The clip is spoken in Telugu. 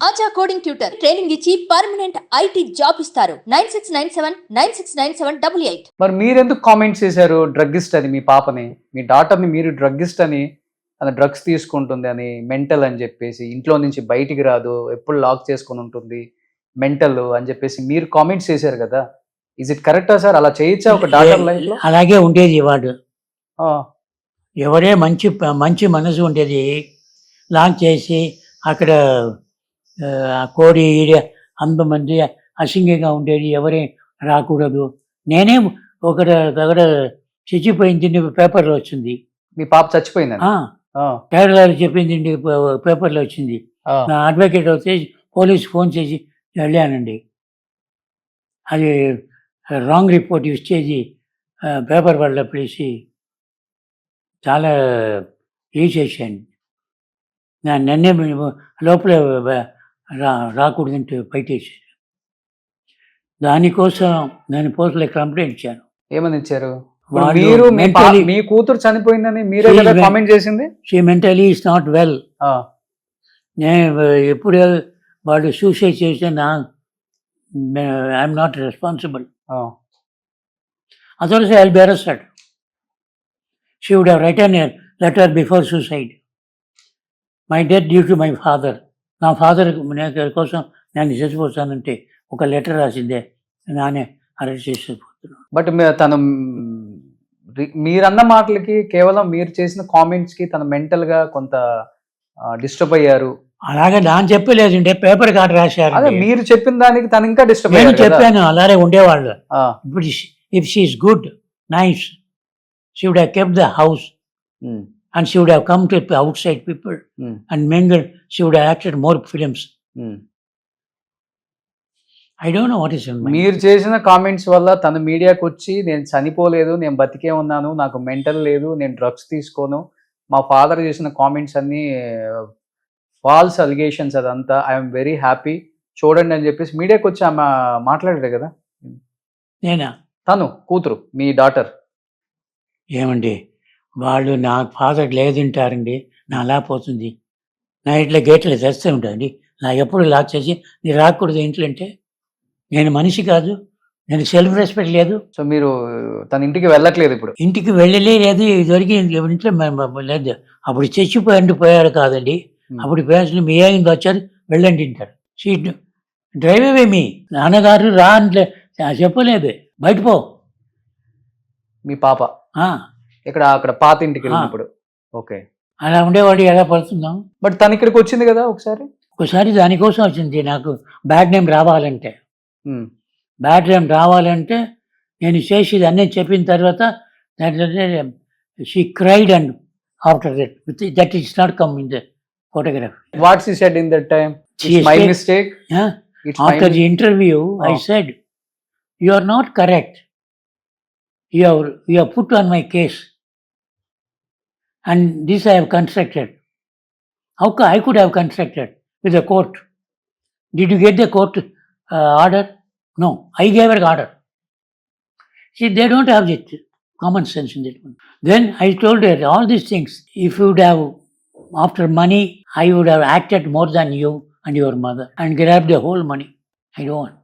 ఆచా కోడింగ్ ట్యూటర్ ట్రైనింగ్ ఇచ్చి పర్మనెంట్ ఐటీ జాబ్ ఇస్తారు. Nine six nine seven nine six nine seven double eight మరి మీరెందుకు కామెంట్స్ చేశారు? డ్రగ్గిస్ట్ అని మీ పాపని. మీ డాటర్ని మీరు డ్రగ్గిస్ట్ అని తన డ్రగ్స్ తీసుకుంటుంది అని మెంటల్ అని చెప్పేసి ఇంట్లో నుంచి బయటికి రాదు ఎప్పుడు లాక్ చేసుకొని ఉంటుంది మెంటల్ అని చెప్పేసి మీరు కామెంట్స్ చేశారు కదా? ఇజ్ ఇట్ కరెక్టా సార్? అలా చేయొచ్చా ఒక డాటర్ లైఫ్లో అలాగే ఉండేది వాడు. ఆ, ఎవరే మంచి మంచి మనసు ఉండేది. లాంచ్ చేసి అక్కడ కోడి ఈడ అంతమంది అసింగంగా ఉండేది ఎవరే రాకూడదు. నేనే ఒకటి దగ్గర చచ్చిపోయింది పేపర్లో వచ్చింది. మీ పాప ఆ, కేరళలో చెప్పింది పేపర్లో వచ్చింది. అడ్వకేట్ వస్తే పోలీస్ ఫోన్ చేసి వెళ్ళానండి. అది రాంగ్ రిపోర్ట్ ఇచ్చేసి పేపర్ వాళ్ళ పిలిచి చాలా ఇది చేశాను. నన్నే లోపల రా రాకూడదంటే బయటేసి దానికోసం నేను పోస్టులో కంప్లైంట్ ఇచ్చాను. ఏమని ఇచ్చారు మీరు మీ మీ కూతురు చనిపోయిందని మీరే కదా కామెంట్ చేసింది? She mentally is not well నేను ఎప్పుడు వాళ్ళు సూసైడ్ చేస్తే నా I'm not responsible I'll be arrested. She would have written a letter before suicide. My death due to my father. నా ఫాదర్ కోసం నేను చచ్చిపోతానంటే ఒక లెటర్ రాసిందే. నానే అరెస్ట్ చేసిపోతున్నాను. బట్ తను మీరన్న మాటలకి కేవలం మీరు చేసిన కామెంట్స్కి తను మెంటల్గా కొంత డిస్టర్బ్ అయ్యారు. అలాగే నాన్న చెప్పలేదంటే పేపర్ కార్డు రాశారు. అదే మీరు చెప్పిన దానికి తను ఇంకా డిస్టర్బ్ నేను. చెప్పాను అలాగే ఉండేవాళ్ళు. ఇప్పుడు if she is good nice she would keep the house and she would have come to people um, and mingled. She would have acted more films um. I don't know what is మీరు చేసిన కామెంట్స్ వల్ల తను మీడియాకి వచ్చి నేను చనిపోలేదు నేను బతికే ఉన్నాను నాకు మెంటల్ లేదు నేను డ్రగ్స్ తీసుకోను. మా ఫాదర్ చేసిన కామెంట్స్ అన్ని ఫాల్స్ అలిగేషన్స్ అదంతా. ఐఎమ్ వెరీ హ్యాపీ చూడండి అని చెప్పేసి మీడియాకి వచ్చి ఆమె మాట్లాడారు కదా? నేనా? తను కూతురు మీ డాటర్ ఏమండి? వాళ్ళు నా ఫాదర్ లేదంటారండి నా అలా పోతుంది. నా ఇట్లా గేట్లు తెస్తే ఉంటాయండి. నా ఎప్పుడు లాక్ చేసి నీ రాకూడదు ఇంట్లో అంటే నేను మనిషి కాదు. నేను సెల్ఫ్ రెస్పెక్ట్ లేదు. సో మీరు తన ఇంటికి వెళ్ళట్లేదు ఇప్పుడు? ఇంటికి వెళ్ళలే లేదు ఇదివరకు ఇంట్లో లేదు. అప్పుడు చచ్చిపోయండి పోయారు కాదండి. అప్పుడు పేరెంట్స్ మీ అయింది వచ్చారు వెళ్ళండి అంటారు. Seat drive away me. నాన్నగారు రా అంటే చెప్పలేదు. బయట పో. మీ పాప. ఇక్కడ అక్కడ పాత ఇంటికి వెళ్ళినప్పుడు. ఓకే. అలా ఉండేవాడు ఎలా పడుతున్నాం బట్ తను ఇక్కడికి వచ్చింది కదా ఒకసారి? ఒకసారి దానికోసం వచ్చింది. నాకు బ్యాడ్ నేమ్ రావాలంటే. బ్యాడ్ నేమ్ రావాలంటే నేను చేసేది అన్నీ చెప్పిన తర్వాత she cried and after that that is not come in the photograph. What's he said in that time She my said- mistake after the interview I Oh. Said you are you have, you have put on my case. And this I have constructed. How co- I could have constructed with the court. Did you get the court uh, order? No, I gave an order. See, they don't have the common sense in that one. Then I told her all these things. If you would have, after money, I would have acted more than you and your mother and grabbed the whole money. I don't want.